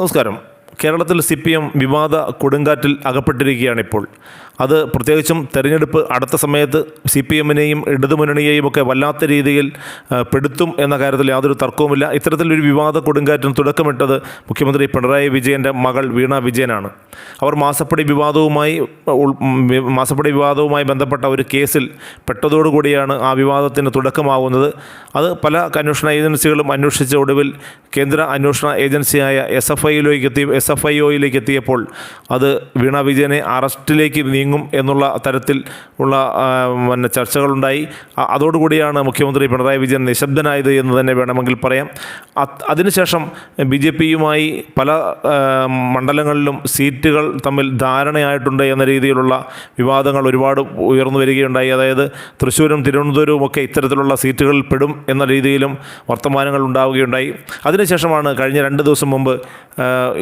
നമസ്കാരം കേരളത്തിൽ C P M വിവാദ കൊടുങ്കാറ്റിൽ അകപ്പെട്ടിരിക്കുകയാണ് ഇപ്പോൾ അത് പ്രത്യേകിച്ചും തെരഞ്ഞെടുപ്പ് അടുത്ത സമയത്ത് സി പി എമ്മിനെയും ഇടതുമുന്നണിയെയും ഒക്കെ വല്ലാത്ത രീതിയിൽ പെടുത്തും എന്ന കാര്യത്തിൽ യാതൊരു തർക്കവുമില്ല. ഇത്തരത്തിലൊരു വിവാദ കൊടുങ്കാറ്റിന് തുടക്കമിട്ടത് മുഖ്യമന്ത്രി പിണറായി വിജയന്റെ മകൾ വീണ വിജയനാണ്. അവർ മാസപ്പടി വിവാദവുമായി മാസപ്പടി വിവാദവുമായി ബന്ധപ്പെട്ട ഒരു കേസിൽ പെട്ടതോടുകൂടിയാണ് ആ വിവാദത്തിന് തുടക്കമാവുന്നത്. അത് പല അന്വേഷണ ഏജൻസികളും അന്വേഷിച്ച ഒടുവിൽ കേന്ദ്ര അന്വേഷണ ഏജൻസിയായ എസ് എഫ് ഐയിലേക്ക് എത്തി. എസ് എഫ് ഐ ഒയിലേക്ക് എത്തിയപ്പോൾ അത് വീണ വിജയനെ അറസ്റ്റിലേക്ക് നീങ്ങും എന്നുള്ള തരത്തിൽ ഉള്ള പിന്നെ ചർച്ചകളുണ്ടായി. അതോടുകൂടിയാണ് മുഖ്യമന്ത്രി പിണറായി വിജയൻ നിശബ്ദനായത് എന്ന് തന്നെ വേണമെങ്കിൽ പറയാം. അത്- അതിനുശേഷം ബി ജെ പിയുമായി പല മണ്ഡലങ്ങളിലും സീറ്റുകൾ തമ്മിൽ ധാരണയായിട്ടുണ്ട് എന്ന രീതിയിലുള്ള വിവാദങ്ങൾ ഒരുപാട് ഉയർന്നു വരികയുണ്ടായി. അതായത് തൃശ്ശൂരും തിരുവനന്തപുരവും ഒക്കെ ഇത്തരത്തിലുള്ള സീറ്റുകളിൽ പെടും എന്ന രീതിയിലും വർത്തമാനങ്ങൾ ഉണ്ടാവുകയുണ്ടായി. അതിനുശേഷമാണ് കഴിഞ്ഞ രണ്ട് ദിവസം മുമ്പ് ആ,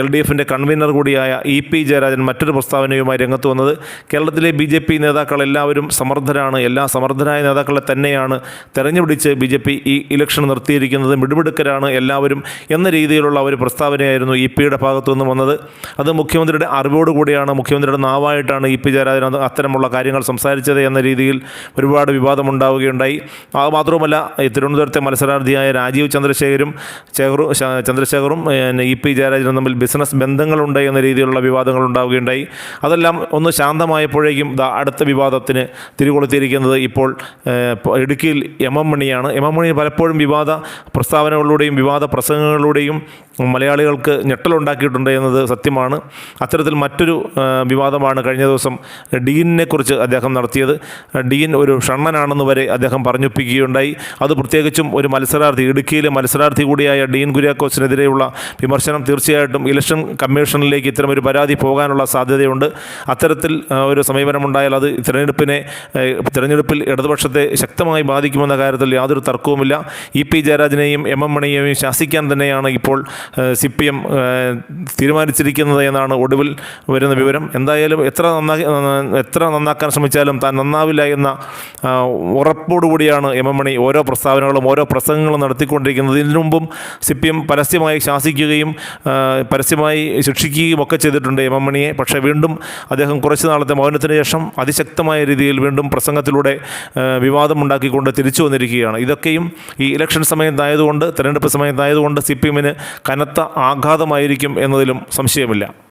എൽ ഡി എഫിന്റെ കൺവീനർ കൂടിയായ ഇ പി ജയരാജൻ മറ്റൊരു പ്രസ്താവനയുമായി രംഗത്ത് വന്നത് കേരളത്തിലെ ബി ജെ പി നേതാക്കൾ എല്ലാവരും സമർത്ഥരാണ്. എല്ലാ സമർത്ഥരായ നേതാക്കളെ തന്നെയാണ് തെരഞ്ഞുപിടിച്ച് ബി ജെ പി ഈ ഇലക്ഷൻ നിർത്തിയിരിക്കുന്നത്. മിടുമിടുക്കരാണ് എല്ലാവരും എന്ന രീതിയിലുള്ള ഒരു പ്രസ്താവനയായിരുന്നു ഇ പിയുടെ ഭാഗത്തു നിന്ന് വന്നത്. അത് മുഖ്യമന്ത്രിയുടെ അറിവോടുകൂടിയാണ് മുഖ്യമന്ത്രിയുടെ നാവായിട്ടാണ് ഇ പി ജയരാജൻ അത്തരമുള്ള കാര്യങ്ങൾ സംസാരിച്ചത് എന്ന രീതിയിൽ ഒരുപാട് വിവാദമുണ്ടാവുകയുണ്ടായി. അത് മാത്രവുമല്ല തിരുവനന്തപുരത്തെ മത്സരാർത്ഥിയായ രാജീവ് ചന്ദ്രശേഖരും ചന്ദ്രശേഖറും ഇ പി ജയരാജനും തമ്മിൽ ബിസിനസ് ബന്ധങ്ങളുണ്ട് എന്ന രീതിയിലുള്ള വിവാദങ്ങൾ ഉണ്ടാവുകയുണ്ടായി. അതെല്ലാം ഒന്ന് ശാന്തമായപ്പോഴേക്കും അടുത്ത വിവാദത്തിന് തിരികൊളുത്തിയിരിക്കുന്നത് ഇപ്പോൾ ഇടുക്കിയിൽ എം എം മണിയാണ്. എം എം മണി പലപ്പോഴും വിവാദ പ്രസ്താവനകളിലൂടെയും വിവാദ പ്രസംഗങ്ങളിലൂടെയും മലയാളികൾക്ക് ഞെട്ടലുണ്ടാക്കിയിട്ടുണ്ട് എന്നത് സത്യമാണ്. അത്തരത്തിൽ മറ്റൊരു വിവാദമാണ് കഴിഞ്ഞ ദിവസം ഡീനിനെ കുറിച്ച് അദ്ദേഹം നടത്തിയത്. ഡീൻ ഒരു ഷണ്ണനാണെന്ന് വരെ അദ്ദേഹം പറഞ്ഞൊപ്പിക്കുകയുണ്ടായി. അത് പ്രത്യേകിച്ചും ഒരു മത്സരാർത്ഥി ഇടുക്കിയിലെ മത്സരാർത്ഥി കൂടിയായ ഡീൻ കുര്യാക്കോസിനെതിരെയുള്ള വിമർശനം തീർച്ചയായിട്ടും ഇലക്ഷൻ കമ്മീഷനിലേക്ക് ഇത്തരം ഒരു പരാതി പോകാനുള്ള സാധ്യതയുണ്ട്. അത്തരത്തിൽ ഒരു സമീപനമുണ്ടായാൽ അത് തിരഞ്ഞെടുപ്പിനെ തിരഞ്ഞെടുപ്പിൽ ഇടതുപക്ഷത്തെ ശക്തമായി ബാധിക്കുമെന്ന കാര്യത്തിൽ യാതൊരു തർക്കവുമില്ല. ഇ പി ജയരാജനെയും എം എം മണിയെയും ശാസിക്കാൻ തന്നെയാണ് ഇപ്പോൾ സി പി എം തീരുമാനിച്ചിരിക്കുന്നത് എന്നാണ് ഒടുവിൽ വരുന്ന വിവരം. എന്തായാലും എത്ര നന്നാക്കി എത്ര നന്നാക്കാൻ ശ്രമിച്ചാലും താൻ നന്നാവില്ല എന്ന ഉറപ്പോടുകൂടിയാണ് എം എം മണി ഓരോ പ്രസ്താവനകളും ഓരോ പ്രസംഗങ്ങളും നടത്തിക്കൊണ്ടിരിക്കുന്നത്. ഇതിനു മുമ്പും സി പി എം പരസ്യമായി ശാസിക്കുകയും പരസ്യമായി ശിക്ഷിക്കുകയും ഒക്കെ ചെയ്തിട്ടുണ്ട് എം എം മണിയെ. പക്ഷേ വീണ്ടും അദ്ദേഹം കുറച്ച് നാളത്തെ മൗനത്തിന് ശേഷം അതിശക്തമായ രീതിയിൽ വീണ്ടും പ്രസംഗത്തിലൂടെ വിവാദം വിവാദമുണ്ടാക്കിക്കൊണ്ട് തിരിച്ചു വന്നിരിക്കുകയാണ്. ഇതൊക്കെയും ഈ ഇലക്ഷൻ സമയത്തായതുകൊണ്ട് തെരഞ്ഞെടുപ്പ് സമയത്തായതുകൊണ്ട് സി പി എമ്മിന് കനത്ത ആഘാതമായിരിക്കും എന്നതിലും സംശയമില്ല.